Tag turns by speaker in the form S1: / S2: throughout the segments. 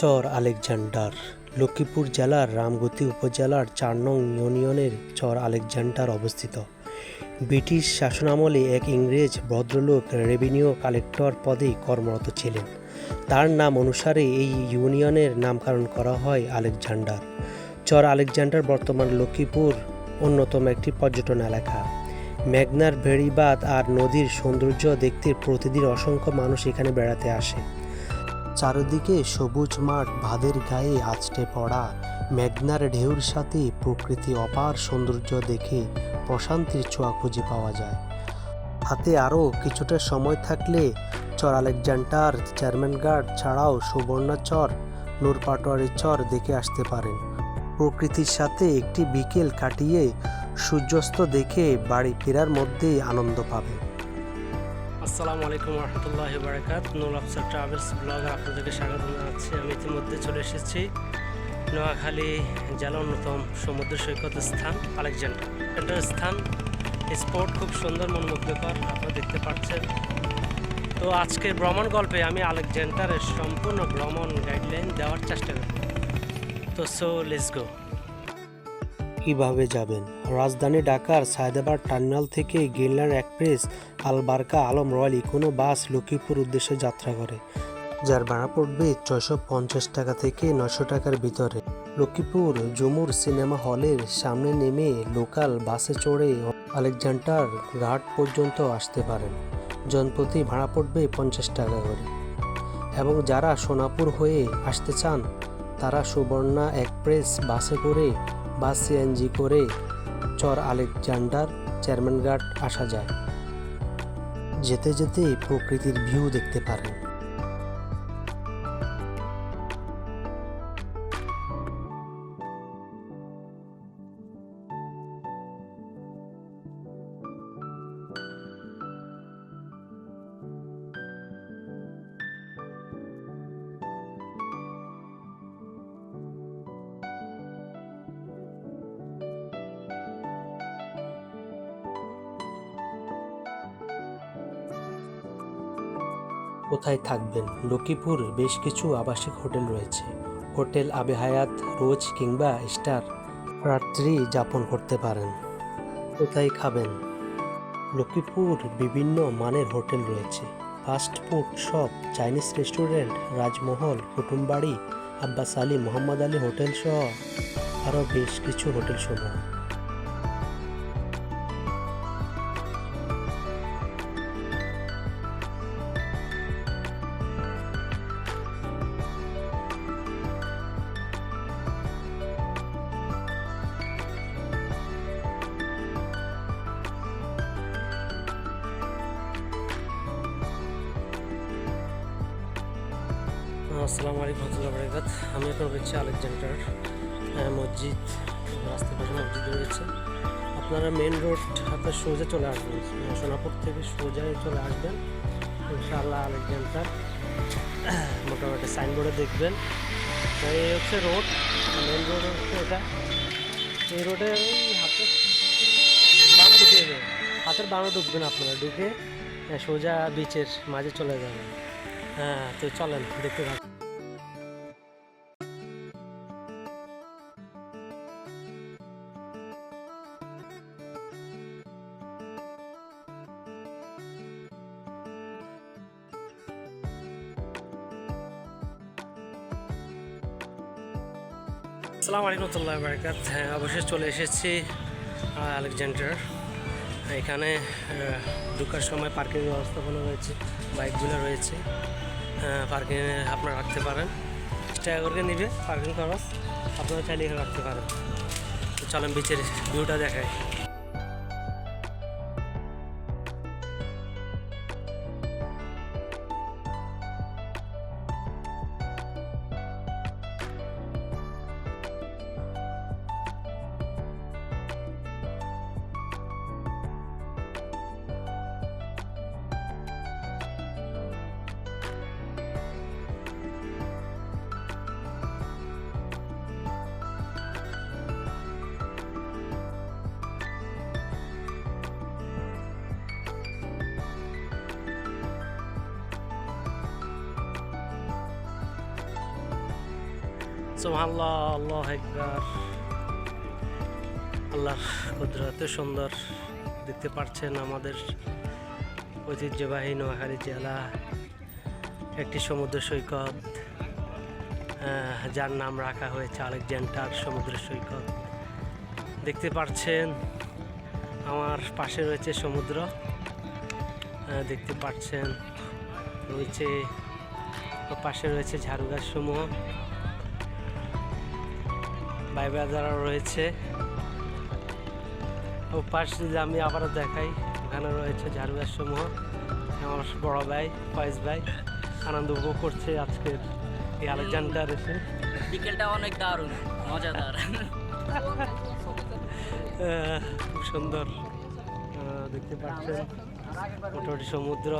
S1: চর Alexander. Lakshmipur জেলার রামগতি উপজেলার চার নং ইউনিয়নের চর আলেকজান্ডার অবস্থিত। ব্রিটিশ শাসনামলে এক ইংরেজ ভদ্রলোক রেভিনিউ কালেক্টর পদে কর্মরত ছিলেন। তার নাম অনুসারে এই ইউনিয়নের নামকরণ করা হয় আলেকজান্ডার। চর আলেকজান্ডার বর্তমান লক্ষ্মীপুর অন্যতম একটি পর্যটন এলাকা। মেঘনার ভেড়িবাদ আর নদীর সৌন্দর্য দেখতে প্রতিদিন অসংখ্য মানুষ এখানে বেড়াতে আসে। চারিদিকে সবুজ মাঠ, ভাদের গায়ে আছড়ে পড়া, মেঘনার ঢেউর সাথে প্রকৃতি অপার সৌন্দর্য দেখে প্রশান্তির ছোঁয়া খুঁজে পাওয়া যায়। হাতে আরও কিছুটা সময় থাকলে চর আলেকজান্ডার, চেয়ারম্যান গার্ড ছাড়াও সুবর্ণাচর, নূরপাটোয়ারি চর দেখে আসতে পারেন। প্রকৃতির সাথে একটি বিকেল কাটিয়ে সূর্যাস্ত দেখে বাড়ি ফেরার মধ্যেই আনন্দ পাবেন আসসালামু আলাইকুম রহমতুল্লাহ বারাকাত নুল আফসার ট্রাভেলস ব্লগে আপনাদেরকে স্বাগত জানাচ্ছি। আমি ইতিমধ্যে চলে এসেছি নোয়াখালী জেলা অন্যতম সমুদ্র সৈকত স্থান, আলেকজান্ডার। এটার স্থান, স্পট খুব সুন্দর, মনোমুগ্ধকর, আপনারা দেখতে পাচ্ছেন। তো আজকের ভ্রমণ গল্পে আমি আলেকজান্ডারের সম্পূর্ণ ভ্রমণ গাইডলাইন দেওয়ার চেষ্টা করব। তো সো লেটস গো কীভাবে যাবেন? রাজধানী ঢাকার সায়দাবাদ টার্মিনাল থেকে গ্রিনল্যান্ড এক্সপ্রেস, আলবারকা আলম রয়্যাল ইকোনো বাস লক্ষ্মীপুর উদ্দেশ্যে যাত্রা করে, যার ভাড়া পড়বে ছয়শো পঞ্চাশ টাকা থেকে নশো টাকার ভিতরে। লক্ষ্মীপুর জুমুর সিনেমা হলের সামনে নেমে লোকাল বাসে চড়ে আলেকজান্ডার ঘাট পর্যন্ত আসতে পারেন। জনপ্রতি ভাড়া পড়বে পঞ্চাশ টাকা করে। এবং যারা সোনাপুর হয়ে আসতে চান, তারা সুবর্ণা এক্সপ্রেস বাসে করে বা সিএনজি করে চর আলেকজান্ডার চেয়ারম্যান ঘাট আসা যায়। যেতে যেতে প্রকৃতির ভিউ দেখতে পারেন। কোথায় থাকবেন? লক্ষ্মীপুর বেশ কিছু আবাসিক হোটেল রয়েছে। হোটেল আবে হায়াত, রোজ কিংবা স্টার রাত্রি যাপন করতে পারেন। কোথায় খাবেন? লক্ষ্মীপুর বিভিন্ন মানের হোটেল রয়েছে। Fast food shop, Chinese restaurant, Rajmahal, Kutumbari, Abbas Ali, Mohammad Ali hotel সহ আরও বেশ কিছু হোটেল সমূহ। আসসালামু আলাইকুম রহমতুল্লাহ বরকাত আমি এখন রয়েছি আলেকজান্ডার মসজিদ, রাস্তার পাশে মসজিদ রয়েছে। আপনারা মেন রোড আপনার সোজা চলে আসবেন। সোনাপুর থেকে সোজাই চলে আসবেন। ইনশাআল্লাহ আলেকজান্ডার মোটামুটি সাইনবোর্ডে দেখবেন। এই হচ্ছে রোড মেন রোড হচ্ছে এটা। এই রোডে হাতে বামে ঢুকে যাবে হাতের বামে ঢুকবেন আপনারা। ঢুকে সোজা বিচের মাঝে চলে যাবেন। হ্যাঁ তো চলেন, দেখতে থাকুন। আসসালামু আলাইকুম রহমতুল্লাহ বারকাত হ্যাঁ অবশেষে চলে এসেছি আলেকজান্ডার। এখানে ঢুকার সময় পার্কিং ব্যবস্থাপনা রয়েছে, বাইকগুলো রয়েছে। পার্কিং আপনারা রাখতে পারেন। টাকা করে নিবে পার্কিং খরচ। আপনারা চাইলে এখানে রাখতে পারেন। চলেন, বিচের ভিউটা দেখায় সুবহানাল্লাহ আল্লাহ একবার। আল্লাহ কুদরত সুন্দর দেখতে পাচ্ছেন আমাদের ঐতিহ্যবাহী নোয়াখালী জেলা, একটি সমুদ্র সৈকত যার নাম রাখা হয়েছে আলেকজান্ডার সমুদ্র সৈকত। দেখতে পাচ্ছেন আমার পাশে রয়েছে সমুদ্র। দেখতে পাচ্ছেন রয়েছে পাশে রয়েছে ঝাড়ু সমূহ বাইবাজারও রয়েছে। ও পাশে যদি আমি আবারও দেখাই ওখানে রয়েছে ঝাড়ু সমূহ। আমার বড় ভাই ফয়েজ ভাই আনন্দ উপভোগ করছে আজকের এই আলেকজান্ডার এসে।
S2: বিকেলটা অনেক দারুণ মজাদার।
S1: খুব সুন্দর দেখতে পাচ্ছেন। মোটামুটি সমুদ্র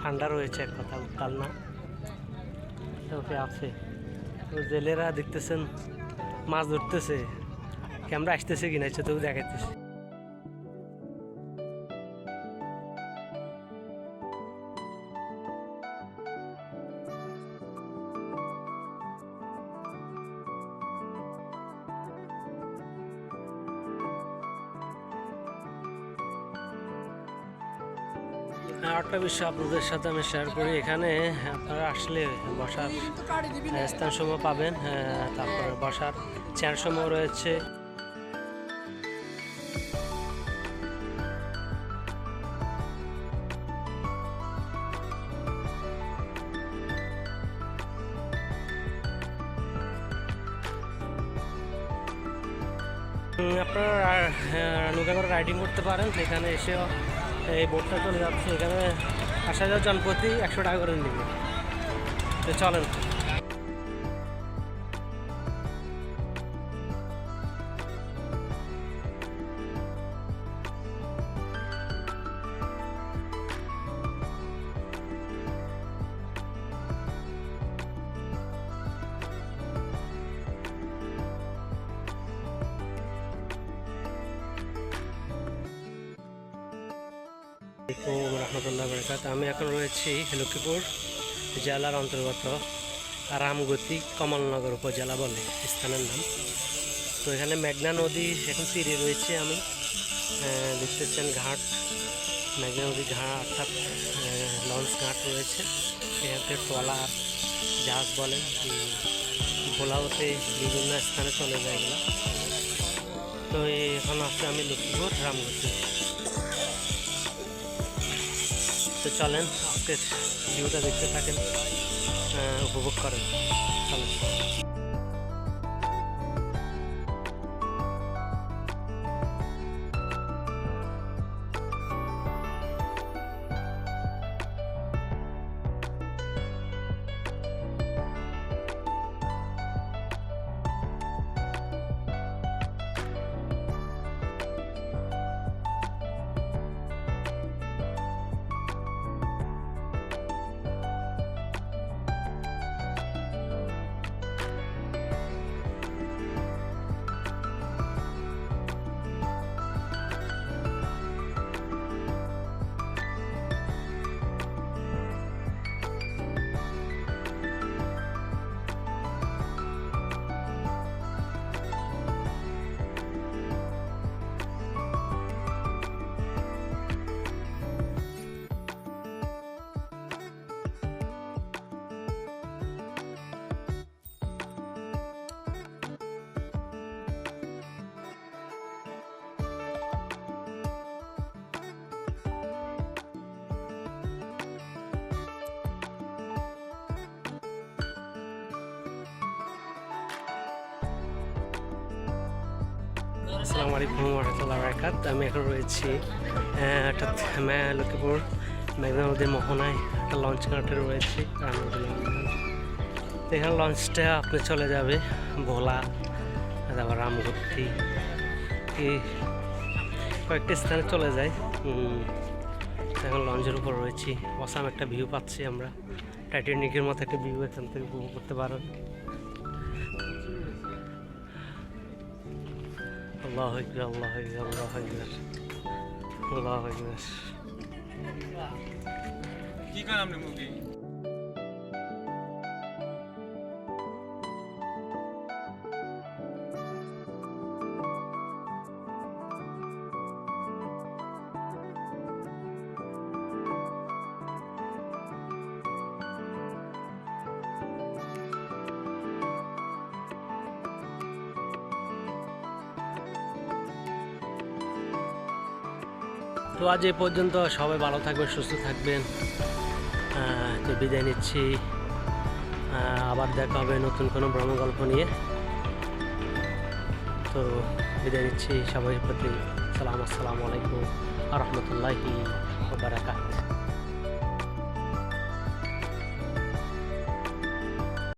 S1: ঠান্ডা রয়েছে এক কথা উত্তাল না। ওকে আছে। জেলেরা দেখতেছেন মাছ ধরতেছে। ক্যামেরা আসতেছে কিনা? সেটাও দেখাইতেছে। আর একটা বিষয় আপনাদের সাথে আমি শেয়ার করি। এখানে আপনারা আসলে বসার আহ, স্থান সমূহ পাবেন আহ, তারপরে বসার চেয়ার সমূহ রয়েছে আপনারা নৌকা করে রাইডিং করতে পারেন এখানে এসেও এই বোটটা চলে যাচ্ছে এখানে। আসা যাওয়ার জনপ্রতি একশো টাকা করে নেবে। তো চলেন। রহমতুল্লাহ বরকাত। আমি এখন রয়েছি লক্ষ্মীপুর জেলার অন্তর্গত রামগতি কমলনগর উপজেলা বলে স্থানের নাম। তো এখানে মেঘনা নদী এখন তীরে রয়েছে আমি। দেখতেছেন ঘাট মেঘনা নদী ঘাট অর্থাৎ লঞ্চ ঘাট রয়েছে। এখানে ট্রলার জাহাজ বলেন উম, ভোলাওতে বিভিন্ন স্থানে চলে যায় তো এখন আছে আমি লক্ষ্মীপুর রামগতি। তো চলেন আজকের ভিউটা দেখতে থাকেন উপভোগ করেন। চলেন। আসসালামু আলাইকুম রহমতুল্লাহ বরকাত আমি এখন রয়েছি অর্থাৎ লক্ষ্মীপুর মেঘনা নদীর মোহনায় একটা লঞ্চ ঘাটে রয়েছি। এখানে লঞ্চটা আপনি চলে যাবে ভোলা, তারপর রামগতি কয়েকটি স্থানে চলে যায়। এখন লঞ্চের উপর রয়েছি। অসাম একটা ভিউ পাচ্ছি আমরা। টাইটানিকের মতো একটা ভিউ এখান থেকে উপভোগ করতে পারেন। আল্লাহ আকবার আল্লাহ আল্লাহ আকবার। আল্লাহ আকবার।
S3: কি করেন আপনি মুভি?
S1: তো আজ এ পর্যন্ত সবাই ভালো থাকবেন, সুস্থ থাকবেন। তো বিদায় নিচ্ছি। আবার দেখা হবে নতুন কোনো ভ্রমণ গল্প নিয়ে। তো বিদায় নিচ্ছি সবাই প্রতি সালাম, আসসালামু আলাইকুম রহমতুল্লাহি বারাকাত